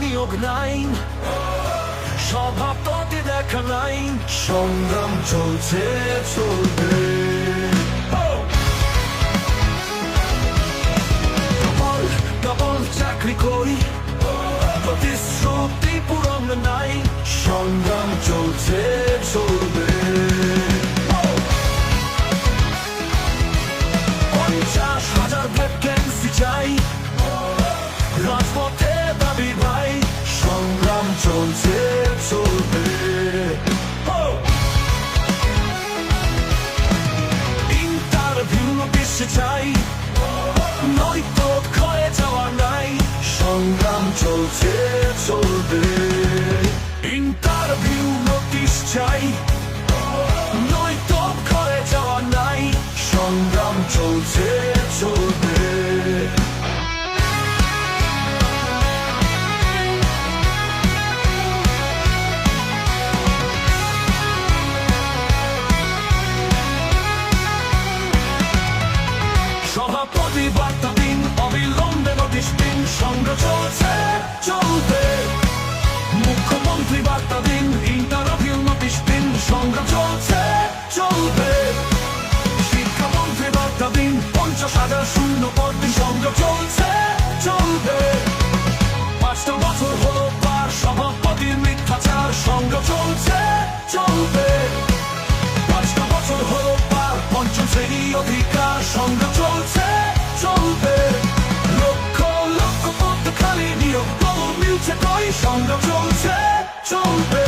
নিয়োগ নাই। সভাপতি দেখা নাই। সংগ্রাম চলছে, চলবে। চাকরি করি। প্রতিশ্রুতি পূরণ নাই। সংগ্রাম চলছে চাই। নয়তো ক্ষয়ে যাওয়া নাই, সংগ্রাম চলছে, চলবে। ইন্টারভিউ নোটিশ চাই। নয়তো ক্ষয়ে যাওয়া নাই, সংগ্রাম চলছে মিলছে কই? সংগ্রাম চলছে, চলবে।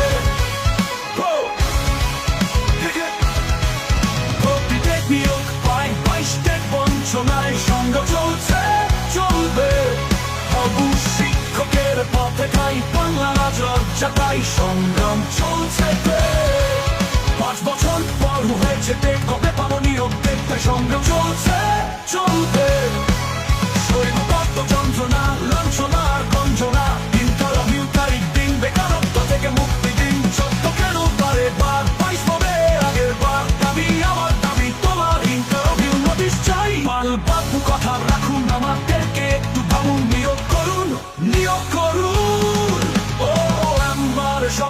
চলছে শিক্ষকের পথে খাই বাংলা লজ্জা তাই সংগ্রাম চলছে পাঁচ বছর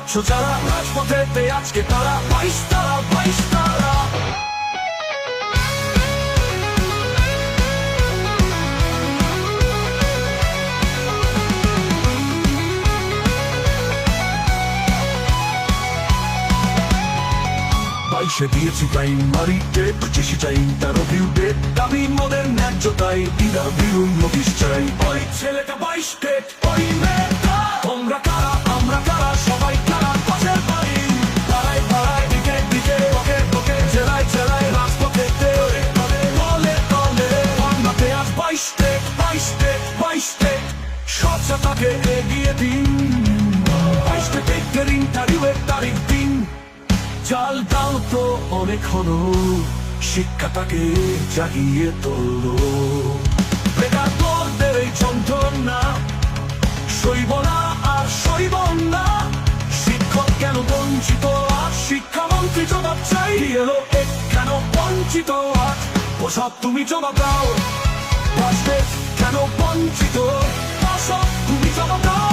যারা রাজপথেতে আজকে তারা, বাইশ তারা বাইশ তারা। বাইশে দিয়েছি প্রাইমারি ডেট পঁচিশে চাই ইন্টারভিউ ডেট দাবি মোদের ন্যায্য তাই ইন্টারভিউ নোটিশ চাই। ওই ছেলেটা বাইশ ডেট ওই স্বচ্ছতাকে এগিয়ে দিন। বাইশ ডেটের ইন্টারভিউয়ের তারিখ দিন। চাল দাও তো অনেক হলো, শিক্ষাটাকে জাগিয়ে তোলো। বেকার তোরদের এই যন্ত্রণা সইব না আর সইব না। শিক্ষক কেন বঞ্চিত? আর শিক্ষামন্ত্রী জবাব চাই। এলো এক কেন বঞ্চিত? আর ওসব তুমি জবাব দাও। বাসবে কেন বঞ্চিত? ওসব তুমি জবাব দাও